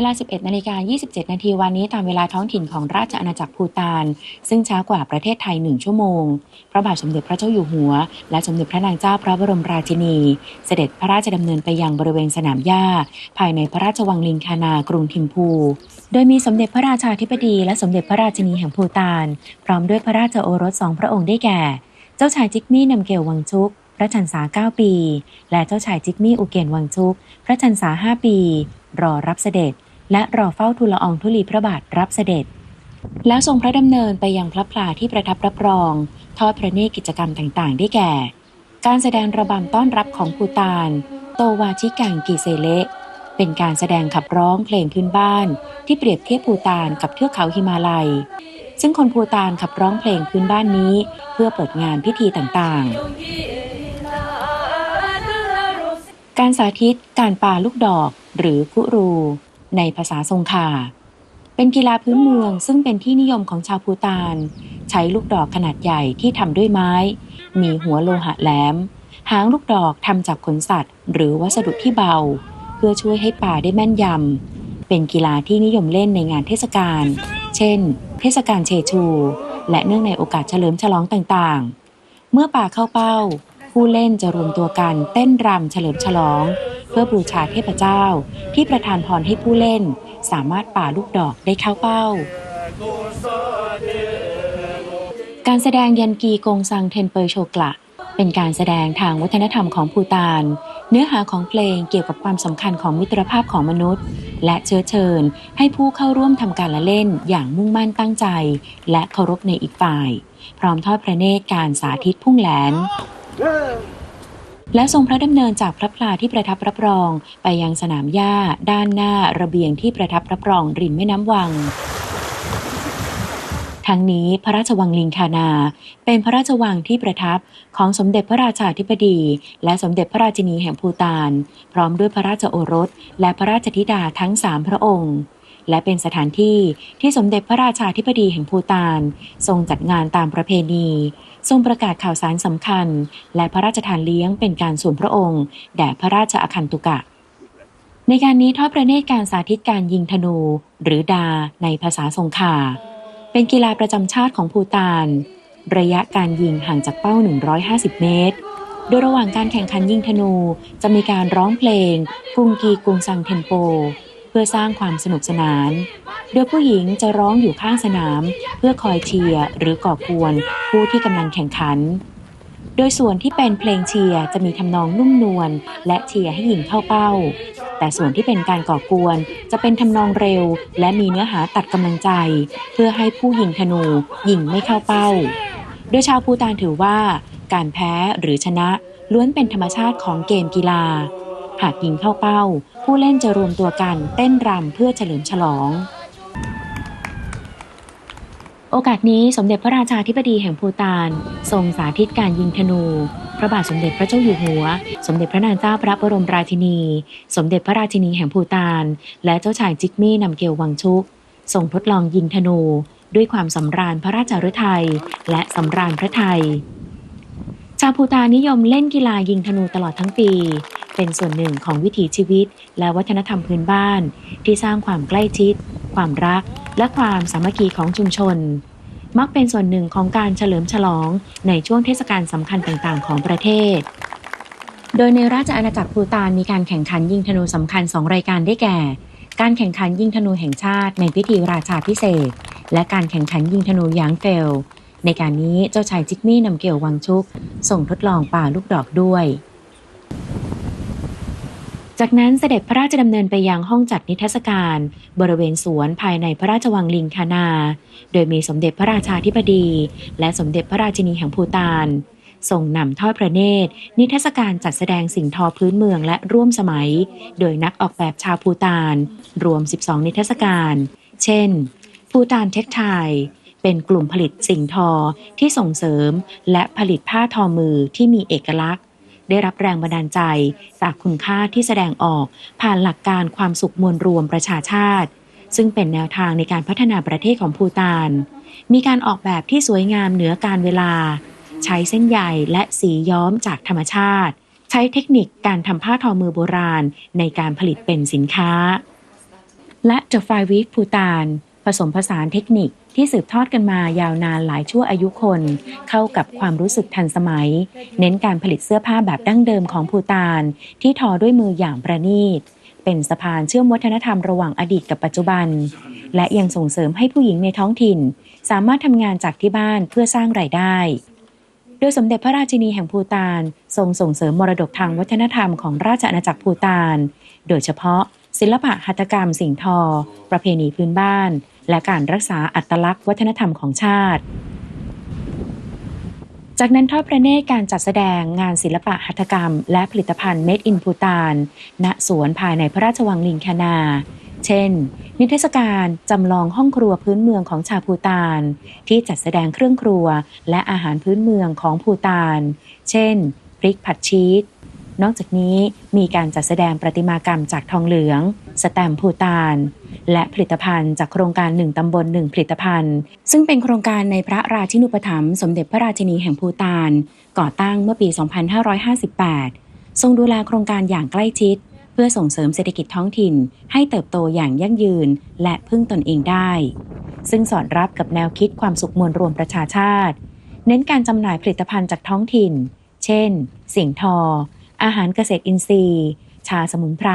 เวลา 11นาฬิกา27 นาทีวันนี้ตามเวลาท้องถิ่นของราชอาณาจักรพูตาน ซึ่งช้ากว่าประเทศไทย 1 ชั่วโมง พระบาทสมเด็จพระเจ้าอยู่หัว และสมเด็จพระนางเจ้าพระบรมราชินี เสด็จพระราชดำเนินไปยังบริเวณสนามหญ้า ภายในพระราชวังลิงคานากรุงทิมพู โดยมีสมเด็จพระราชาธิบดี และสมเด็จพระราชินีแห่งพูตาน พร้อมด้วยพระราชโอรสสองพระองค์ได้แก่ เจ้าชายจิกมี่นำเกลวังชุกพระชันษา 9 ปี และเจ้าชายจิกมี่อุเกนวังชุก พระชันษา 5 ปี รอรับเสด็จ และรอเฝ้าทูลละอองธุลีพระบาทรับเสด็จ แล้วทรงพระดำเนินไปยังพระพลาที่ประทับรับรอง ทอดพระเนตรกิจกรรมต่างๆ ได้แก่ การแสดงระบำต้อนรับของภูตาน โตวาชิกังกีเซเลเป็นการแสดงขับร้องเพลงพื้นบ้าน ที่เปรียบเทียบภูตานกับเทือกเขาหิมาลัย ซึ่งคนภูตานขับร้องเพลงพื้นบ้านนี้ เพื่อเปิดงานพิธีต่างๆ การสาธิตการปาลูกดอกหรือคุรู ในภาษาทรงคาเป็นกีฬาพื้นเมืองซึ่งเป็นที่นิยมของชาวภูตาน ใช้ลูกดอกขนาดใหญ่ที่ทำด้วยไม้ มีหัวโลหะแหลม หางลูกดอกทำจากขนสัตว์ หรือวัสดุที่เบา เพื่อช่วยให้ป่าได้แม่นยำ เป็นกีฬาที่นิยมเล่นในงานเทศกาล เช่น เทศกาลเชชู และเนื่องในโอกาสเฉลิมฉลองต่างๆ เมื่อป่าเข้าเป้า ผู้เล่นจะรวมตัวกันเต้นรำเฉลิมฉลอง เพื่อบูชาเทพเจ้า ที่ประทานพรให้ผู้เล่น สามารถป่าลูกดอกได้เข้าเป้า การแสดงยันกีกงซังเทนเปอร์โชกละ เป็นการแสดงทางวัฒนธรรมของภูตาน เนื้อหาของเพลงเกี่ยวกับความสำคัญของมิตรภาพของมนุษย์ และเชื้อเชิญ ให้ผู้เข้าร่วมทำการละเล่นอย่างมุ่งมั่นตั้งใจ และเคารพในอีกฝ่าย พร้อมทอดพระเนตรการสาธิตพุ่งแหลน และทรงพระดำเนินจากพระพลาที่ประทับรับรอง ไปยังสนามหญ้า ด้านหน้าระเบียงที่ประทับรับรองริมแม่น้ำวัง ทั้งนี้พระราชวังลิงคานา เป็นพระราชวังที่ประทับของสมเด็จพระราชาธิบดี และสมเด็จพระราชินีแห่งภูตาน พร้อมด้วยพระราชโอรส และพระราชธิดาทั้งสามพระองค์และเป็นสถานที่ที่สมเด็จพระราชาธิบดีแห่งภูตาน ทรงจัดงานตามประเพณี ทรงประกาศข่าวสารสำคัญ และพระราชทานเลี้ยงเป็นการส่วนพระองค์ แด่พระราชอคันตุกะ ในการนี้ทอดพระเนตรการสาธิตการยิงธนู หรือดาในภาษาสงขลาเป็นกีฬาประจำชาติของภูตาน ระยะการยิงห่างจากเป้า 150 เมตร โดยระหว่างการแข่งขันยิงธนูจะมีการร้องเพลงกุงกีกุงซังเทนโป เพื่อสร้างความสนุกสนาน โดยผู้หญิงจะร้องอยู่ข้างสนาม เพื่อคอยเชียร์หรือก่อกวนผู้ที่กำลังแข่งขัน โดยส่วนที่เป็นเพลงเชียร์จะมีทำนองนุ่มนวลและเชียร์ให้ยิงเข้าเป้า แต่ส่วนที่เป็นการก่อกวนจะเป็นทำนองเร็ว และมีเนื้อหาตัดกำลังใจ เพื่อให้ผู้ยิงธนูยิงไม่เข้าเป้า โดยชาวภูตานถือว่า การแพ้หรือชนะล้วนเป็นธรรมชาติของเกมกีฬา หากยิงเข้าเป้า ผู้เล่นจะรวมตัวกันเต้นรำเพื่อเฉลิมฉลอง โอกาสนี้สมเด็จพระราชาธิบดีแห่งภูตาน ทรงสาธิตการยิงธนู พระบาทสมเด็จพระเจ้าอยู่หัว สมเด็จพระนางเจ้าพระบรมราชินี สมเด็จพระราชินีแห่งภูตาน และเจ้าชายจิกมี่นำเกลวังชุกทรงทดลองยิงธนูด้วยความสำราญพระราชฤทัยและสำราญพระไทยชาวภูตานนิยมเล่นกีฬายิงธนูตลอดทั้งปี เป็นส่วนหนึ่งของวิถีชีวิต และวัฒนธรรมพื้นบ้าน ที่สร้างความใกล้ชิด ความรัก และความสามัคคีของชุมชน มักเป็นส่วนหนึ่งของการเฉลิมฉลองในช่วงเทศกาลสำคัญต่างๆ ของประเทศ โดยในราชอาณาจักรภูตานมีการแข่งขันยิงธนูสำคัญ2รายการได้แก่ การแข่งขันยิงธนูแห่งชาติ ในพิธีราชาพิเศษ และการแข่งขันยิงธนูยางเฟลในการนี้เจ้าชายจิกมี่นำเกี่ยววังชุก ส่งทดลองป่าลูกดอกด้วย จากนั้นเสด็จพระราชดำเนินไปยังห้องจัดนิทรรศการ บริเวณสวนภายในพระราชวังลิงคานา โดยมีสมเด็จพระราชาธิบดี และสมเด็จพระราชินีแห่งภูตานส่งนำทอดพระเนตร นิทรรศการจัดแสดงสิ่งทอพื้นเมืองและร่วมสมัย โดยนักออกแบบชาวภูตาน รวม 12 นิทรรศการ เช่น ภูตานเทคไทเป็นกลุ่มผลิตสิ่งทอที่ส่งเสริม และผลิตผ้าทอมือที่มีเอกลักษณ์ ได้รับแรงบันดาลใจ จากคุณค่าที่แสดงออกผ่านหลักการความสุขมวลรวมประชาชาติ ซึ่งเป็นแนวทางในการพัฒนาประเทศของภูตาน มีการออกแบบที่สวยงามเหนือการเวลา ใช้เส้นใยและสีย้อมจากธรรมชาติ ใช้เทคนิคการทำผ้าทอมือโบราณในการผลิตเป็นสินค้า และ The Five Week พูตาน ผสมผสานเทคนิคที่สืบทอดกันมายาวนานหลายชั่วอายุคน เข้ากับความรู้สึกทันสมัย เน้นการผลิตเสื้อผ้าแบบดั้งเดิมของพูตาน ที่ทอด้วยมืออย่างประณีต เป็นสะพานเชื่อมวัฒนธรรมระหว่างอดีตกับปัจจุบัน และยังส่งเสริมให้ผู้หญิงในท้องถิ่น สามารถทำงานจากที่บ้านเพื่อสร้างรายได้ โดยสมเด็จพระราชินีแห่งพูตานทรงส่งเสริมมรดกทางวัฒนธรรมของราชอาณาจักรพูตาน โดยเฉพาะ ศิลปะหัตถกรรมสิ่งทอ ประเพณีพื้นบ้าน และการรักษาอัตลักษณ์วัฒนธรรมของชาติ จากนั้นทอดพระเนตรการจัดแสดงงานศิลปะหัตถกรรม และผลิตภัณฑ์ Made in พูตานณสวนภายในพระราชวังลิงคนา เช่น นิทรรศการจำลองห้องครัวพื้นเมืองของชาวพูตาน ที่จัดแสดงเครื่องครัวและอาหารพื้นเมืองของพูตาน เช่น พริกผัดชีสนอกจากนี้มีการจัดแสดงประติมากรรมจากทองเหลือง สแตมพูตาน และผลิตภัณฑ์จากโครงการหนึ่งตำบลหนึ่งผลิตภัณฑ์ ซึ่งเป็นโครงการในพระราชินูปถัมภ์สมเด็จพระราชินีแห่งพูตาน ก่อตั้งเมื่อปี 2558 ทรงดูแลโครงการอย่างใกล้ชิด เพื่อส่งเสริมเศรษฐกิจท้องถิ่น ให้เติบโตอย่างยั่งยืน และพึ่งตนเองได้ ซึ่งสอดรับกับแนวคิดความสุขมวลรวมประชาชาติ เน้นการจำหน่ายผลิตภัณฑ์จากท้องถิ่น เช่น สิ่งทอ อาหารเกษตรอินทรีย์ ชาสมุนไพร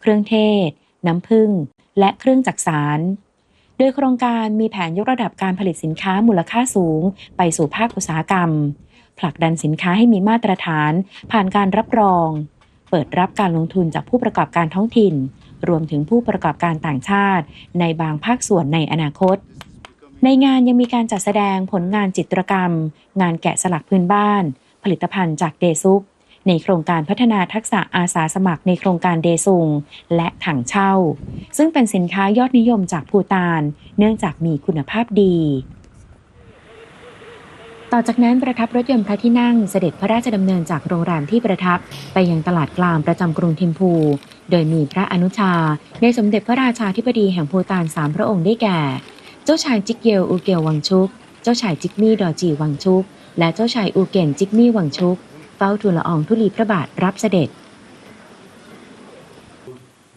เครื่องเทศ น้ำผึ้ง และเครื่องจักสาร โดยโครงการมีแผนยกระดับการผลิตสินค้ามูลค่าสูง ไปสู่ภาคอุตสาหกรรม ผลักดันสินค้าให้มีมาตรฐาน ผ่านการรับรอง เปิดรับการลงทุนจากผู้ประกอบการท้องถิ่น รวมถึงผู้ประกอบการต่างชาติ ในบางภาคส่วนในอนาคตในงานยังมีการจัดแสดงผลงานจิตรกรรม งานแกะสลักพื้นบ้าน ผลิตภัณฑ์จากเดซุป ในโครงการพัฒนาทักษะอาสาสมัครในโครงการเดซุง และถังเช่า ซึ่งเป็นสินค้ายอดนิยมจากภูตาน เนื่องจากมีคุณภาพดี ต่อจากนั้นประทับรถยนต์พระที่นั่งเสด็จพระราชดำเนินจากโรงแรมที่ประทับไปยังตลาดกลางประจำกรุงทิมพูโดยมีพระอนุชา ในสมเด็จพระราชาธิบดีแห่งภูตานสามพระองค์ได้แก่ เจ้าชายจิกเยลอูเกลวังชุก เจ้าชายจิกมี่ดอจีวังชุก และเจ้าชายอูเกนจิกมี่วังชุก ฝ้าทูลละอองธุลีพระบาทรับเสด็จ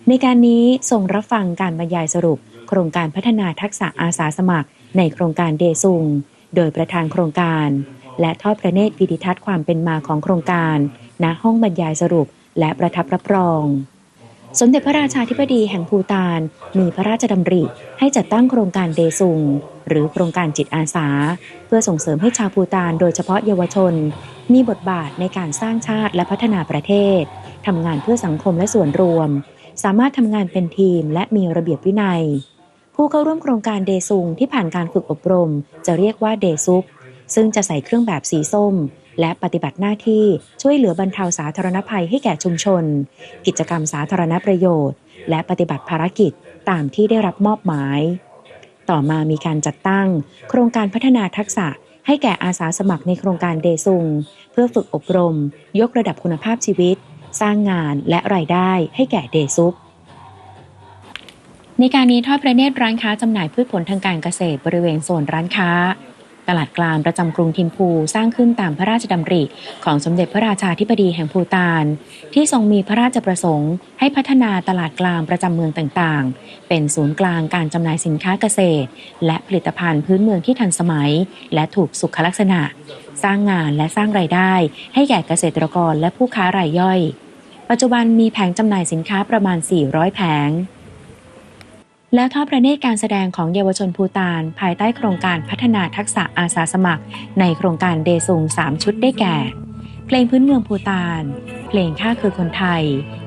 ในการนี้ทรงรับฟังการบรรยายสรุป โครงการพัฒนาทักษะอาสาสมัคร ในโครงการเดซุง โดยประธานโครงการ และทอดพระเนตรวิดิทัศน์ความเป็นมาของโครงการณห้องบรรยายสรุป และประทับรับรองสมเด็จพระราชาธิบดีแห่งภูตานมีพระราชดำริให้จัดตั้งโครงการเดซุง หรือโครงการจิตอาสา เพื่อส่งเสริมให้ชาวภูตานโดยเฉพาะเยาวชน มีบทบาทในการสร้างชาติและพัฒนาประเทศทำงานเพื่อสังคมและส่วนรวม สามารถทำงานเป็นทีมและมีระเบียบวินัย ผู้เข้าร่วมโครงการเดซุงที่ผ่านการฝึกอบรม จะเรียกว่าเดซุปซึ่งจะใส่เครื่องแบบสีส้ม และปฏิบัติหน้าที่ช่วยเหลือบรรเทาสาธารณภัยให้แก่ชุมชน กิจกรรมสาธารณประโยชน์ และปฏิบัติภารกิจตามที่ได้รับมอบหมาย ต่อมามีการจัดตั้ง โครงการพัฒนาทักษะให้แก่อาสาสมัครในโครงการเดซุง เพื่อฝึกอบรม ยกระดับคุณภาพชีวิต สร้างงานและรายได้ให้แก่เดซุปในการนี้ทอดพระเนตรร้านค้าจำหน่ายพืชผลทางการเกษตรบริเวณโซนร้านค้า ตลาดกลางประจำกรุงทิมพูสร้างขึ้นตามพระราชดำริของสมเด็จพระราชาธิบดีแห่งภูตาน ที่ทรงมีพระราชประสงค์ ให้พัฒนาตลาดกลางประจำเมืองต่างๆ เป็นศูนย์กลางการจำหน่ายสินค้าเกษตร และผลิตภัณฑ์พื้นเมืองที่ทันสมัย และถูกสุขลักษณะ สร้างงานและสร้างรายได้ ให้แก่เกษตรกรและผู้ค้ารายย่อย ปัจจุบันมีแผงจำหน่ายสินค้าประมาณ 400 แผง แล้วทอดพระเนตรการแสดงของเยาวชนภูตาน ภายใต้โครงการพัฒนาทักษะอาสาสมัคร ในโครงการเดซุง3 ชุดได้แก่ เพลงพื้นเมืองภูตาน เพลงข้าคือคนไทย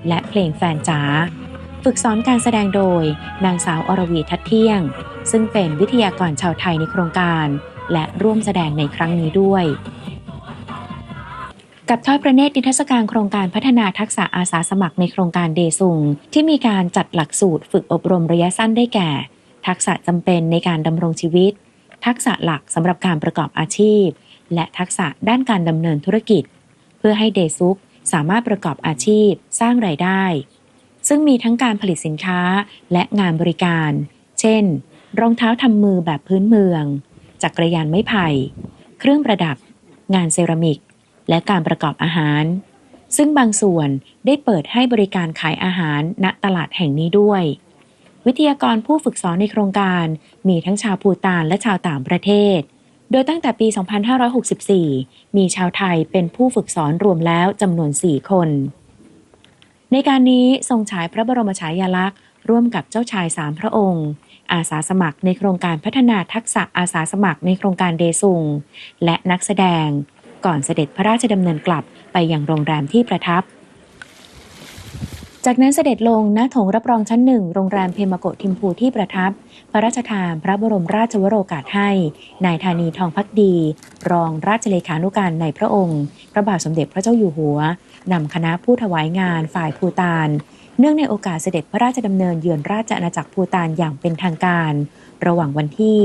และเพลงแฟนจ๋าฝึกสอนการแสดงโดย นางสาวอรวีทัดเที่ยง ซึ่งเป็นวิทยากรชาวไทยในโครงการ และร่วมแสดงในครั้งนี้ด้วย กับทอดพระเนตรนิทรรศการโครงการพัฒนาทักษะอาสาสมัครในโครงการเดซุง ที่มีการจัดหลักสูตรฝึกอบรมระยะสั้นได้แก่ ทักษะจำเป็นในการดำรงชีวิต ทักษะหลักสำหรับการประกอบอาชีพ และทักษะด้านการดำเนินธุรกิจ เพื่อให้เดซุปสามารถประกอบอาชีพ สร้างรายได้ ซึ่งมีทั้งการผลิตสินค้าและงานบริการ เช่น รองเท้าทำมือแบบพื้นเมือง จักรยานไม้ไผ่ เครื่องประดับ งานเซรามิก และการประกอบอาหาร ซึ่งบางส่วนได้เปิดให้บริการขายอาหารณตลาดแห่งนี้ด้วย วิทยากรผู้ฝึกสอนในโครงการมีทั้งชาวภูตานและชาวต่างประเทศ โดยตั้งแต่ปี 2564 มีชาวไทยเป็นผู้ฝึกสอนรวมแล้วจำนวน 4 คน ในการนี้ทรงฉายพระบรมฉายาลักษณ์ร่วมกับเจ้าชายสามพระองค์ อาสาสมัครในโครงการพัฒนาทักษะอาสาสมัครในโครงการเดซุง และนักแสดง ก่อนเสด็จพระราชดำเนินกลับไปยังโรงแรมที่ประทับ จากนั้นเสด็จลงณโถงรับรองชั้นหนึ่งโรงแรมเพมโกทิมพูที่ประทับ พระราชทานพระบรมราชวโรกาสให้ นายธานีทองพักดี รองราชเลขานุการในพระองค์ พระบาทสมเด็จพระเจ้าอยู่หัวนำคณะผู้ถวายงานฝ่ายภูตานเนื่องในโอกาสเสด็จพระราชดำเนินเยือนราชอาณาจักรภูตานอย่างเป็นทางการ ระหว่างวันที่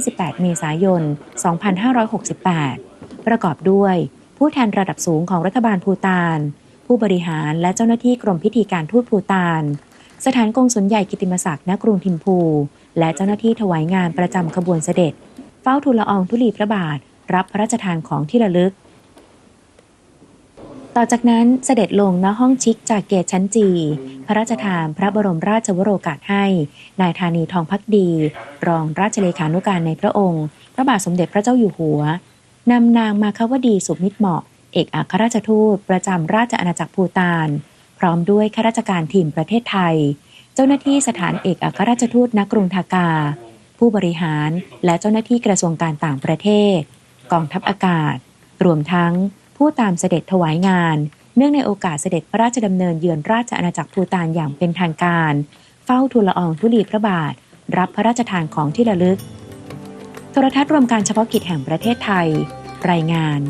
25-28 เมษายน 2568 ประกอบด้วย ผู้แทนระดับสูงของรัฐบาลภูตาน ผู้บริหารและเจ้าหน้าที่กรมพิธีการทูตภูตาน สถานกงสุลใหญ่กิติมศักดิ์ณกรุงทิมพู และเจ้าหน้าที่ถวายงานประจำขบวนเสด็จ เฝ้าทูลละอองธุลีพระบาท รับพระราชทานของที่ระลึก ต่อจากนั้นเสด็จลงณห้องชิกจากเกตชั้นจี พระราชทานพระบรมราชวโรกาสให้ นายธานีทองพักดี รองราชเลขานุการในพระองค์ พระบาทสมเด็จพระเจ้าอยู่หัว นำนางมาคาวดีสุมิตรเหมาะ เอกอัครราชทูตประจำราชอาณาจักรภูตาน พร้อมด้วยข้าราชการทีมประเทศไทย เจ้าหน้าที่สถานเอกอัครราชทูตณกรุงทากา ผู้บริหารและเจ้าหน้าที่กระทรวงการต่างประเทศ กองทัพอากาศ รวมทั้งผู้ตามเสด็จถวายงาน เนื่องในโอกาสเสด็จพระราชดำเนินเยือนราชอาณาจักรภูตานอย่างเป็นทางการ เฝ้าทูลละอองธุลีพระบาท รับพระราชทานของที่ระลึก ทรทัศน์รวมการเฉพาะกิจแห่งประเทศไทย รายงาน